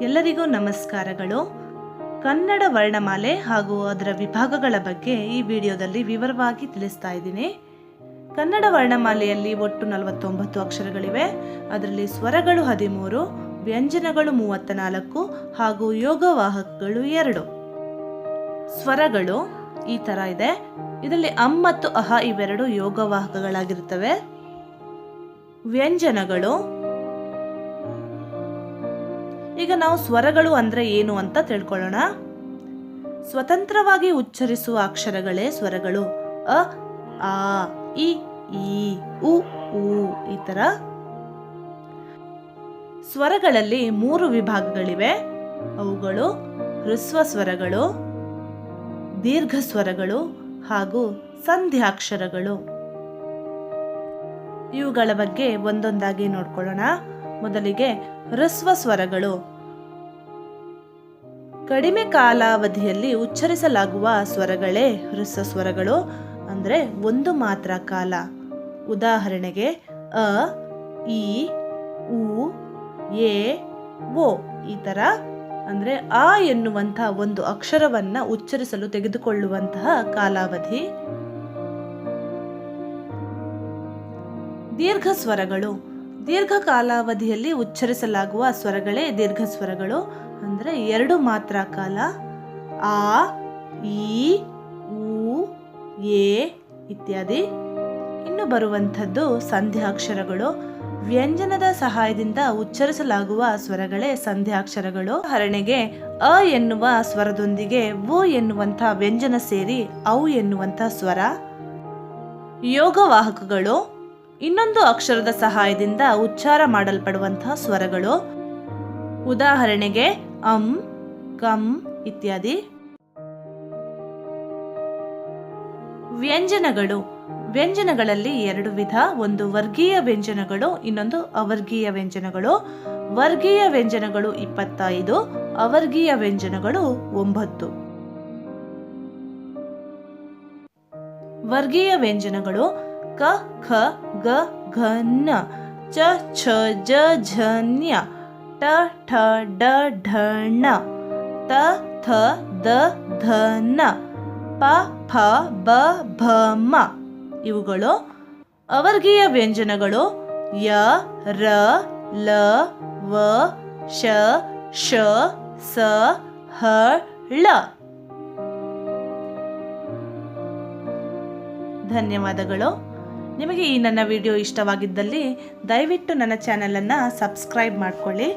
ಎಲ್ಲರಿಗೂ ನಮಸ್ಕಾರಗಳು. ಕನ್ನಡ ವರ್ಣಮಾಲೆ ಹಾಗೂ ಅದರ ವಿಭಾಗಗಳ ಬಗ್ಗೆ ಈ ವಿಡಿಯೋದಲ್ಲಿ ವಿವರವಾಗಿ ತಿಳಿಸ್ತಾ ಇದ್ದೀನಿ. ಕನ್ನಡ ವರ್ಣಮಾಲೆಯಲ್ಲಿ ಒಟ್ಟು ನಲವತ್ತೊಂಬತ್ತು ಅಕ್ಷರಗಳಿವೆ. ಅದರಲ್ಲಿ ಸ್ವರಗಳು ಹದಿಮೂರು, ವ್ಯಂಜನಗಳು ಮೂವತ್ತ ನಾಲ್ಕು ಹಾಗೂ ಯೋಗವಾಹಕಗಳು ಎರಡು. ಸ್ವರಗಳು ಈ ತರ ಇದೆ. ಇದರಲ್ಲಿ ಅಂ ಮತ್ತು ಅಹ ಇವೆರಡು ಯೋಗವಾಹಕಗಳಾಗಿರುತ್ತವೆ. ವ್ಯಂಜನಗಳು ಈಗ ನಾವು ಸ್ವರಗಳು ಅಂದ್ರೆ ಏನು ಅಂತ ತಿಳ್ಕೊಳ್ಳೋಣ. ಸ್ವತಂತ್ರವಾಗಿ ಉಚ್ಚರಿಸುವ ಅಕ್ಷರಗಳೇ ಸ್ವರಗಳು. ಅ, ಆ, ಇ, ಈ, ಉ ಈ ತರ. ಸ್ವರಗಳಲ್ಲಿ ಮೂರು ವಿಭಾಗಗಳಿವೆ. ಅವುಗಳು ಹೃಸ್ವ ಸ್ವರಗಳು, ದೀರ್ಘ ಸ್ವರಗಳು ಹಾಗೂ ಸಂಧ್ಯಾಕ್ಷರಗಳು. ಇವುಗಳ ಬಗ್ಗೆ ಒಂದೊಂದಾಗಿ ನೋಡ್ಕೊಳ್ಳೋಣ. ಮೊದಲಿಗೆ ಹ್ರಸ್ವ ಸ್ವರಗಳು. ಕಡಿಮೆ ಕಾಲಾವಧಿಯಲ್ಲಿ ಉಚ್ಚರಿಸಲಾಗುವ ಸ್ವರಗಳೇ ಹ್ರಸ್ವ ಸ್ವರಗಳು ಅಂದ್ರೆ ಒಂದು ಮಾತ್ರ ಕಾಲ. ಉದಾಹರಣೆಗೆ ಅ, ಇ, ಉ, ಎ ಓ ಈ ತರ ಅಂದ್ರೆ ಆ ಎನ್ನುವಂತಹ ಒಂದು ಅಕ್ಷರವನ್ನು ಉಚ್ಚರಿಸಲು ತೆಗೆದುಕೊಳ್ಳುವಂತಹ ಕಾಲಾವಧಿ. ದೀರ್ಘ ಸ್ವರಗಳು. ದೀರ್ಘ ಕಾಲಾವಧಿಯಲ್ಲಿ ಉಚ್ಚರಿಸಲಾಗುವ ಸ್ವರಗಳೇ ದೀರ್ಘ ಸ್ವರಗಳು. ಅಂದರೆ ಎರಡು ಮಾತ್ರ ಕಾಲ. ಆ, ಈ ಉ ಎ ಇತ್ಯಾದಿ. ಇನ್ನು ಬರುವಂಥದ್ದು ಸಂಧ್ಯಾಕ್ಷರಗಳು. ವ್ಯಂಜನದ ಸಹಾಯದಿಂದ ಉಚ್ಚರಿಸಲಾಗುವ ಸ್ವರಗಳೇ ಸಂಧ್ಯಾಕ್ಷರಗಳು. ಉದಾಹರಣೆಗೆ, ಅ ಎನ್ನುವ ಸ್ವರದೊಂದಿಗೆ ಓ ಎನ್ನುವಂಥ ವ್ಯಂಜನ ಸೇರಿ ಔ ಎನ್ನುವಂಥ ಸ್ವರ. ಯೋಗವಾಹಕಗಳು. ಇನ್ನೊಂದು ಅಕ್ಷರದ ಸಹಾಯದಿಂದ ಉಚ್ಚಾರ ಮಾಡಲ್ಪಡುವಂತಹ ಸ್ವರಗಳು ಉದಾಹರಣೆಗೆ ಅಂ, ಕಂ ಇತ್ಯಾದಿ. ವ್ಯಂಜನಗಳು. ವ್ಯಂಜನಗಳಲ್ಲಿ ಎರಡು ವಿಧ, ಒಂದು ವರ್ಗೀಯ ವ್ಯಂಜನಗಳು, ಇನ್ನೊಂದು ಅವರ್ಗೀಯ ವ್ಯಂಜನಗಳು. ವರ್ಗೀಯ ವ್ಯಂಜನಗಳು ಇಪ್ಪತ್ತೈದು, ಅವರ್ಗೀಯ ವ್ಯಂಜನಗಳು ಒಂಬತ್ತು. ವರ್ಗೀಯ ವ್ಯಂಜನಗಳು ಕ, ಖ ಗ ಘ ನ ಚ ಛ ಜ ಝ ನ್ಯ ಟ ಠ ಡ ಢ ಣ ತ ಥ ದ ಧನ ಪ ಫ ಬ ಭ ಮ ಇವುಗಳು ಅವರ್ಗೀಯ ವ್ಯಂಜನಗಳು ಯ, ರ, ಲ, ವ, ಶ ಶ, ಸ, ಹ, ಳ. ಧನ್ಯವಾದಗಳು. ನಿಮಗೆ ಈ ನನ್ನ ವಿಡಿಯೋ ಇಷ್ಟವಾಗಿದ್ದಲ್ಲಿ ದಯವಿಟ್ಟು ನನ್ನ ಚಾನಲನ್ನು ಸಬ್ಸ್ಕ್ರೈಬ್ ಮಾಡಿಕೊಳ್ಳಿ.